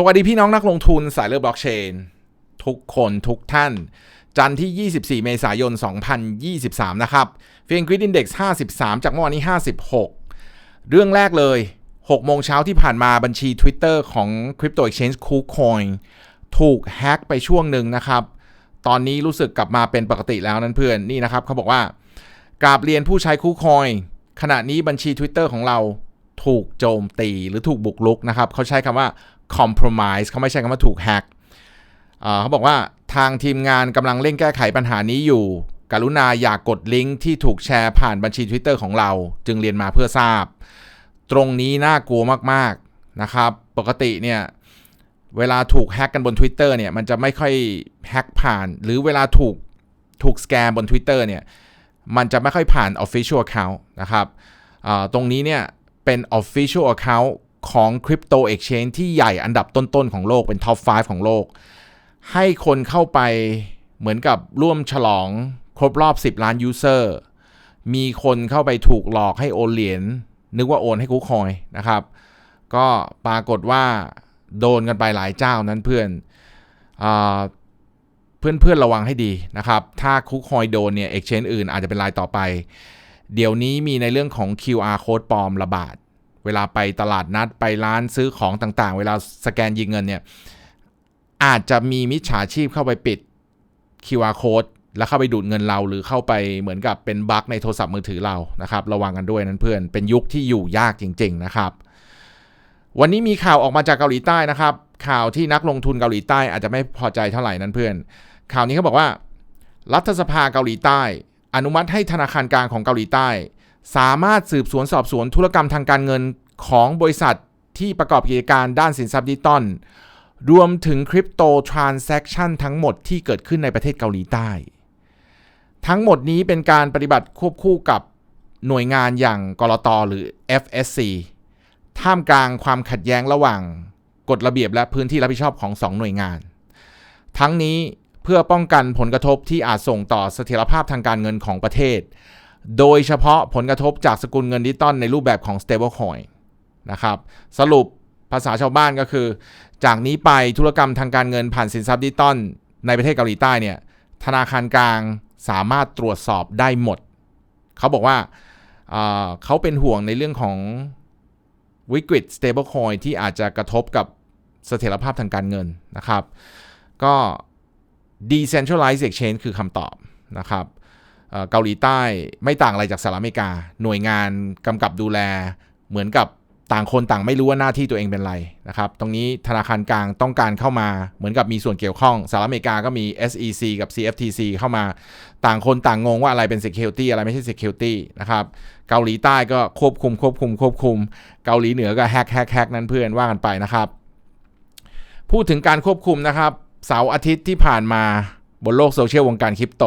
สวัสดีพี่น้องนักลงทุนสายเลือกบล็อกเชน ทุกคนทุกท่าน จันทร์ที่ 24 เมษายน 2023 นะครับเฟียงกริดอินเด็กซ์53 จากเมื่อวานนี้ 56 เรื่องแรกเลย 6 โมงเช้าที่ผ่านมาบัญชี Twitter ของ Crypto Exchange KuCoin ถูกแฮ็กไปช่วงหนึ่งนะครับ ตอนนี้รู้สึกกลับมาเป็นปกติแล้วนั่นเพื่อน นี่นะครับเขาบอกว่ากราบเรียนผู้ใช้ KuCoin ขณะนี้บัญชี Twitter ของเราถูกโจมตีหรือถูกบุกลุกนะครับเขาใช้คำว่า compromise เขาไม่ใช่คำว่าถูกแฮกเขาบอกว่าทางทีมงานกำลังเร่งแก้ไขปัญหานี้อยู่ กรุณาอย่ากกดลิงก์ที่ถูกแชร์ผ่านบัญชี Twitter ของเรา จึงเรียนมาเพื่อทราบ ตรงนี้น่ากลัวมากๆนะครับ ปกติเนี่ยเวลาถูกแฮกกันบน Twitter เนี่ยมันจะไม่ค่อยแฮกผ่าน หรือเวลาถูกถูกสแกมบน Twitter เนี่ยมันจะไม่ค่อยผ่าน Official Account นะครับตรงนี้เนี่ยเป็น Official Account ของ Crypto Exchange ที่ใหญ่อันดับต้นๆของโลกเป็น Top 5ของโลก ให้คนเข้าไปเหมือนกับร่วมฉลองครบรอบ 10 ล้านยูเซอร์มีคนเข้าไปถูกหลอกให้โอนเหรียญนึกว่าโอนให้คุกคอยนะครับ ก็ปรากฏว่าโดนกันไปหลายเจ้านั้นเพื่อนเพื่อนเพื่อนระวังให้ดีนะครับ ถ้าคุกคอยโดนเนี่ยเอ็กชแนนอื่นอาจจะเป็นรายต่อไป เดี๋ยวนี้มีในเรื่องของ QR code ปลอมระบาด เวลาไปตลาดนัดไปร้านซื้อของต่างๆ เวลาสแกนยิงเงินเนี่ยอาจจะมีมิจฉาชีพเข้าไปปิด QR code แล้วเข้าไปดูดเงินเราหรือเข้าไปเหมือนกับเป็นบั๊กในโทรศัพท์มือถือเรานะครับ ระวังกันด้วยนั้นเพื่อนเป็นยุคที่อยู่ยากจริง ๆนะครับ วันนี้มีข่าวออกมาจากเกาหลีใต้นะครับ ข่าวที่นักลงทุนเกาหลีใต้อาจจะไม่พอใจเท่าไหร่นั้นเพื่อน ข่าวนี้เขาบอกว่า รัฐสภาเกาหลีใต้ อนุมัติให้ธนาคารกลางของเกาหลีใต้ สามารถสืบสวนสอบสวนธุรกรรมทางการเงินของบริษัทที่ประกอบกิจการด้านสินทรัพย์ดิจิตอลรวมถึงคริปโตทรานเซ็คชันทั้งหมดที่เกิดขึ้นในประเทศเกาหลีใต้ ทั้งหมดนี้เป็นการปฏิบัติควบคู่กับหน่วยงานอย่างกรตหรือ FSC ท่ามกลางความขัดแย้งระหว่างกฎระเบียบและพื้นที่รับผิดชอบของสองหน่วยงาน ทั้งนี้เพื่อป้องกันผลกระทบที่อาจส่งต่อเสถียรภาพทางการเงินของประเทศ โดยเฉพาะผลกระทบจากสกุลเงินดิจิตอลในรูปแบบของ stablecoin นะครับสรุปภาษาชาวบ้านก็คือ จากนี้ไปธุรกรรมทางการเงินผ่านสินทรัพย์ดิจิตอลในประเทศเกาหลีใต้เนี่ยธนาคารกลางสามารถตรวจสอบได้หมด เขาบอกว่าเขาเป็นห่วงในเรื่องของวิกฤต stablecoin ที่อาจจะกระทบกับเสถียรภาพทางการเงินนะครับ ก็ decentralized exchange คือคำตอบนะครับ เกาหลีใต้ไม่ต่างอะไรจากสหรัฐอเมริกา หน่วยงานกำกับดูแล เหมือนกับต่างคนต่างไม่รู้ว่าหน้าที่ตัวเองเป็นไรนะครับ ตรงนี้ธนาคารกลางต้องการเข้ามาเหมือนกับมีส่วนเกี่ยวข้องสหรัฐอเมริกาก็มี SEC กับ CFTC เข้ามาต่างคนต่างงงว่าอะไรเป็น security อะไรไม่ใช่ security นะครับ เกาหลีใต้ก็ควบคุมควบคุมควบคุม เกาหลีเหนือก็แฮกแฮกแฮกนั้นเพื่อนว่ากันไปนะครับ พูดถึงการควบคุมนะครับ เสาร์อาทิตย์ที่ผ่านมาบนโลกโซเชียลวงการคริปโต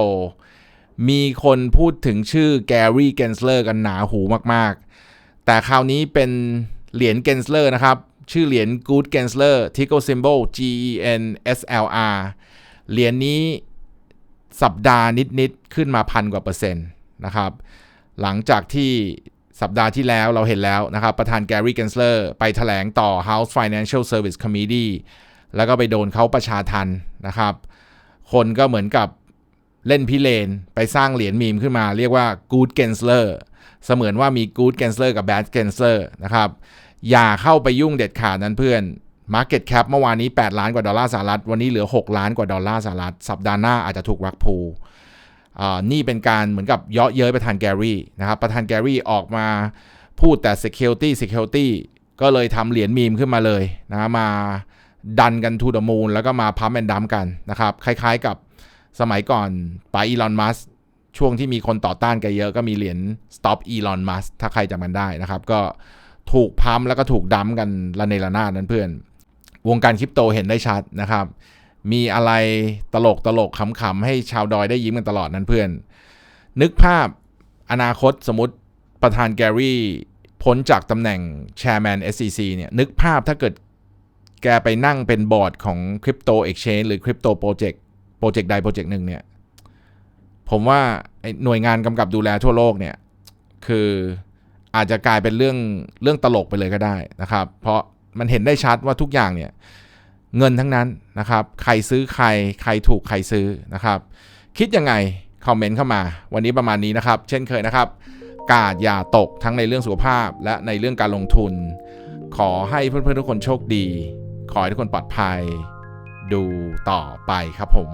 มีคนพูดถึงชื่อแกรี่เกนสเลอร์กันหนาหูมากๆ แต่คราวนี้เป็นเหรียญเกนสเลอร์นะครับ ชื่อเหรียญ Good Gensler Tickle Symbol G E N S L R เหรียญนี้สัปดาห์นิด ๆ ขึ้นมาพันกว่าเปอร์เซ็นต์นะครับ หลังจากที่สัปดาห์ที่แล้วเราเห็นแล้วนะครับ ประธานแกรี่เกนสเลอร์ไปถแถลงต่อ House Financial Service Committee แล้วก็ไปโดนเขาประชาทันนะครับ คนก็เหมือนกับ เล่นพิเลนไปสร้างเหรียญมีมขึ้นมา เรียกว่า Good Gensler เสมือนว่ามี Good Gensler กับ Bad Gensler นะครับ อย่าเข้าไปยุ่งเด็ดขาดนั้นเพื่อน Market Cap เมื่อวานนี้ 8 ล้านกว่าดอลลาร์สหรัฐ วันนี้เหลือ 6 ล้านกว่าดอลลาร์สหรัฐ สัปดาห์หน้าอาจจะถูกรักพูนี่เป็นการเหมือนกับเยาะเย้ยประธานแกรี่นะครับ ประธานแกรี่ออกมาพูดแต่ security security ก็เลยทำเหรียญมีมขึ้นมาเลยนะมาดันกันทูดมูลแล้วก็มาพัมแอนดัมกันนะครับ คล้ายๆกับ สมัยก่อนปาอีลอนมัสช่วงที่มีคนต่อต้านแกเยอะก็มีเหรียญ stop Elon Musk ถ้าใครจำมันได้นะครับ ก็ถูกพัมแล้วก็ถูกดั้มกันระเนระนาดนั้นเพื่อน วงการคริปโตเห็นได้ชัดนะครับ มีอะไรตลกตลกขำๆให้ชาวดอยได้ยิ้มกันตลอดนั้นเพื่อน นึกภาพอนาคตสมมติประธานแกรี่พ้นจากตำแหน่งแชร์แมน SEC เนี่ยนึกภาพถ้าเกิดแกไปนั่งเป็นบอร์ดของคริปโตเอ็กชแนนหรือคริ โปรเจกต์โปรเจกต์ใดโปรเจกต์หนึ่งเนี่ยผมว่าหน่วยงานกำกับดูแลทั่วโลกเนี่ยคืออาจจะกลายเป็นเรื่องเรื่องตลกไปเลยก็ได้นะครับ เพราะมันเห็นได้ชัดว่าทุกอย่างเนี่ยเงินทั้งนั้นนะครับ ใครซื้อใครใครถูกใครซื้อนะครับ คิดยังไงคอมเมนต์เข้ามา วันนี้ประมาณนี้นะครับ เช่นเคยนะครับ กาดอย่าตกทั้งในเรื่องสุขภาพ และในเรื่องการลงทุน ขอให้เพื่อนๆทุกคนโชคดี ขอให้ทุกคนปลอดภัย ดูต่อไปครับผม